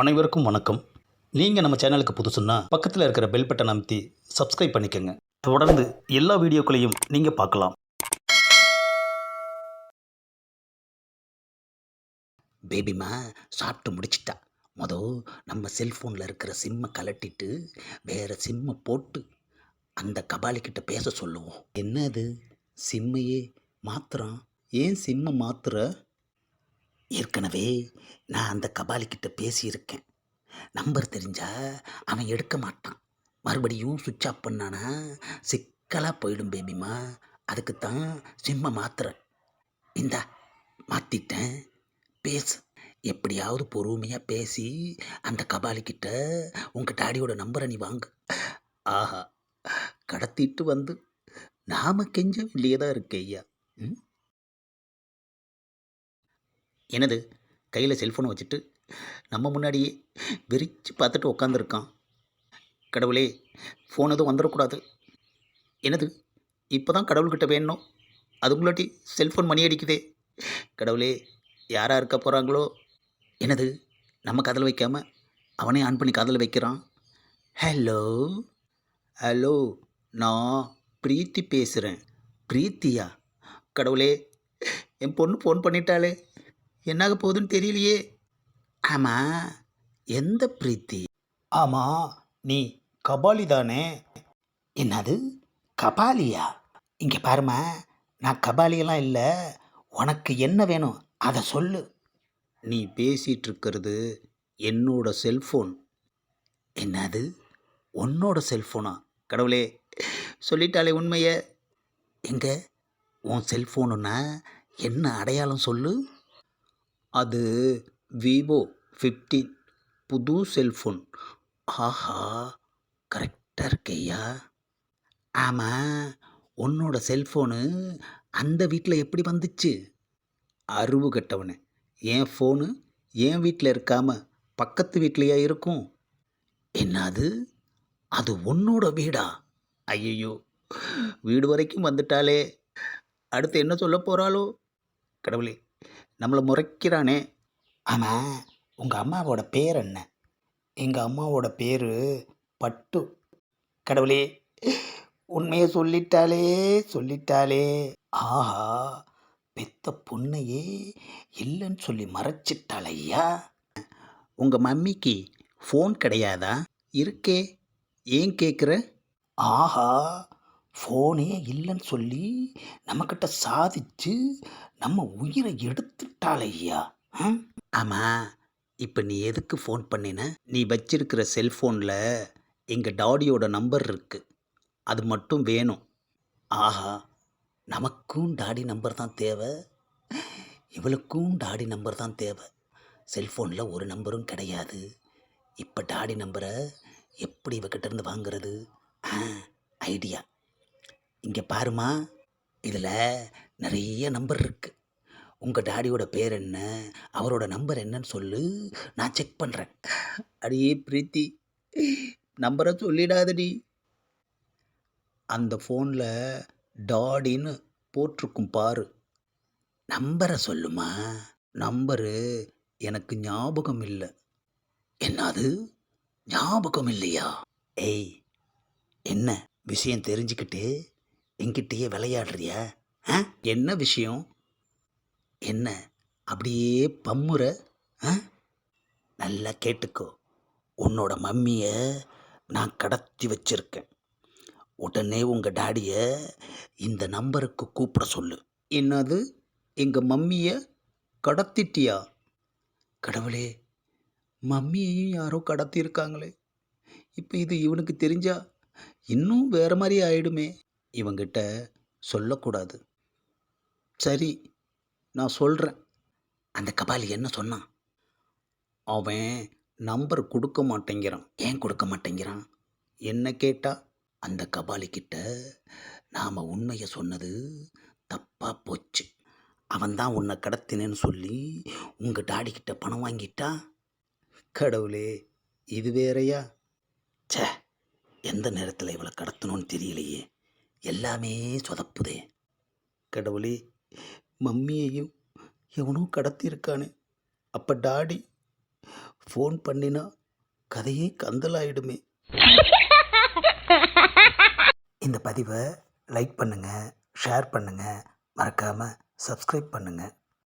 அனைவருக்கும் வணக்கம். நீங்கள் நம்ம சேனலுக்கு புதுசுன்னா பக்கத்தில் இருக்கிற பெல் பட்டன் அமைத்தி சப்ஸ்கிரைப் பண்ணிக்கோங்க. தொடர்ந்து எல்லா வீடியோக்களையும் நீங்கள் பார்க்கலாம். பேபிமா சாப்பிட்டு முடிச்சிட்டா. மொதல் நம்ம செல்ஃபோனில் இருக்கிற சிம்மை கலட்டிட்டு வேறு சிம்மை போட்டு அந்த கபாலிக்கிட்ட பேச சொல்லுவோம். என்னது? சிம்மையே மாத்திரம் ஏன் சிம்மை மாத்துற? ஏற்கனவே நான் அந்த கபாலிக்கிட்ட பேசியிருக்கேன். நம்பர் தெரிஞ்சா அவன் எடுக்க மாட்டான். மறுபடியும் சுவிட்ச் ஆஃப் பண்ணானா சிக்கலாக போயிடும் பேபிமா அதுக்கு தான் சிம்மை மாத்துறேன். இந்தா மாற்றிட்டேன் பேசு. எப்படியாவது பொறுமையாக பேசி அந்த கபாலிக்கிட்ட உங்கள் டாடியோட நம்பரை நீ வாங்கு. ஆஹா கடத்திட்டு வந்து நாம கெஞ்ச வேண்டியதாக இருக்கு ஐயா. ம்? எனது கையில் செல்ஃபோனை வச்சுட்டு நம்ம முன்னாடியே விரித்து பார்த்துட்டு உட்காந்துருக்கான் கடவுளே ஃபோன் எதுவும் வந்துடக்கூடாது என்னது? இப்போ தான் கடவுள்கிட்ட வேணும். அதுக்குள்ளாட்டி செல்ஃபோன் மணி அடிக்குதே. கடவுளே யாராக இருக்க போகிறாங்களோ எனது நம்ம காதில் வைக்காமல் அவனே ஆன் பண்ணி காதில் வைக்கிறான். ஹலோ? ஹலோ நான் பிரீத்தி பேசுகிறேன் பிரீத்தியா? கடவுளே என் பொண்ணு ஃபோன் பண்ணிட்டாளே. என்னாக போகுதுன்னு தெரியலையே. ஆமாம் எந்த பிரீத்தி? ஆமாம் நீ கபாலி தானே? என்னது? கபாலியா? இங்கே பாருமா நான் கபாலியெல்லாம் இல்லை. உனக்கு என்ன வேணும் அதை சொல்லு. நீ பேசிகிட்டு இருக்கிறது என்னோட செல்ஃபோன். என்னது? உன்னோட செல்ஃபோனா? கடவுளே சொல்லிட்டாலே உண்மையை. எங்க? உன் செல்ஃபோனுன்னா என்ன அடையாளம் சொல்லு. அது விவோ ஃபிஃப்டீன் புது செல்ஃபோன் ஆஹா கரெக்டாக இருக்கேயா ஆமாம் உன்னோட செல்ஃபோனு அந்த வீட்டில் எப்படி வந்துச்சு? அறிவு கெட்டவனே என் ஃபோனு என் வீட்டில் இருக்காம பக்கத்து வீட்லையா இருக்கும்? என்னது? அது உன்னோட வீடா? ஐயையோ வீடு வரைக்கும் வந்துட்டாலே அடுத்து என்ன சொல்ல போகிறாளோ கடவுளே நம்மளை முறைக்கிறானே. ஆமாம் உங்கள் அம்மாவோட பேர் என்ன? எங்கள் அம்மாவோட பேர் பட்டு. கடவுளே உண்மையை சொல்லிட்டாளே சொல்லிட்டாளே ஆஹா பெத்த பொண்ணையே இல்லைன்னு சொல்லி மறைச்சிட்டாள் ஐயா உங்கள் மம்மிக்கு ஃபோன் கிடையாதா? இருக்கே ஏன் கேட்குற ஆஹா ஃபோனே இல்லைன்னு சொல்லி நம்மக்கிட்ட சாதிச்சு நம்ம உயிரை எடுத்துட்டாள் ஐயா? ஆமாம் இப்போ நீ எதுக்கு ஃபோன் பண்ணின? நீ வச்சிருக்கிற செல்ஃபோனில் எங்கள் டாடியோட நம்பர் இருக்குது அது மட்டும் வேணும். ஆஹா. நமக்கும் டாடி நம்பர் தான் தேவை. இவளுக்கும் டாடி நம்பர் தான் தேவை. செல்ஃபோனில் ஒரு நம்பரும் கிடையாது. இப்போ டாடி நம்பரை எப்படி இவகிட்ட இருந்து வாங்குறது? ஐடியா. இங்கே பாருமா இதில் நிறைய நம்பர் இருக்குது உங்கள் டாடியோட பேர் என்ன அவரோட நம்பர் என்னன்னு சொல்லு நான் செக் பண்ணுறேன் அடியே பிரீத்தி நம்பரை சொல்லிடாதடி. அந்த ஃபோனில் டாடின்னு போட்டிருக்கும் பாரு. நம்பரை சொல்லுமா நம்பரு எனக்கு ஞாபகம் இல்லை. என்னது? ஞாபகம் இல்லையா? ஏய் என்ன விஷயம் தெரிஞ்சுக்கிட்டு? என்கிட்டயே விளையாடுறியா? என்ன விஷயம்? என்ன? அப்படியே பம்முற? நல்லா கேட்டுக்கோ. உன்னோட மம்மியை நான் கடத்தி வச்சிருக்கேன். உடனே உங்கள் டாடியை இந்த நம்பருக்கு கூப்பிட சொல்லு. என்னது? எங்கள் மம்மியை கடத்திட்டியா? கடவுளே மம்மியையும் யாரோ கடத்தியிருக்காங்களே. இப்போ இது இவனுக்கு தெரிஞ்சா இன்னும் வேற மாதிரி ஆயிடுமே. இவங்கிட்ட சொல்லக்கூடாது. சரி நான் சொல்கிறேன் அந்த கபாலி என்ன சொன்னான்? அவன் நம்பர் கொடுக்க மாட்டேங்கிறான். ஏன் கொடுக்க மாட்டேங்கிறான்? என்ன கேட்டால் அந்த கபாலிக்கிட்ட நாம் உண்மையை சொன்னது தப்பாக போச்சு. அவன் தான் உன்னை கடத்தினேன்னு சொல்லி உங்கள் டாடி பணம் வாங்கிட்டா? கடவுளே இது வேறையா? சே எந்த நேரத்தில் இவளை கடத்தணும்னு தெரியலையே. எல்லாமே சொதப்புதே. கடவுளே மம்மியையும் எவனோ கடத்தியிருக்கானே. அப்போ டாடி ஃபோன் பண்ணினா கதையே கந்தலாயிடுமே. இந்த பதிவை லைக் பண்ணுங்கள் ஷேர் பண்ணுங்கள் மறக்காமல் சப்ஸ்கிரைப் பண்ணுங்கள்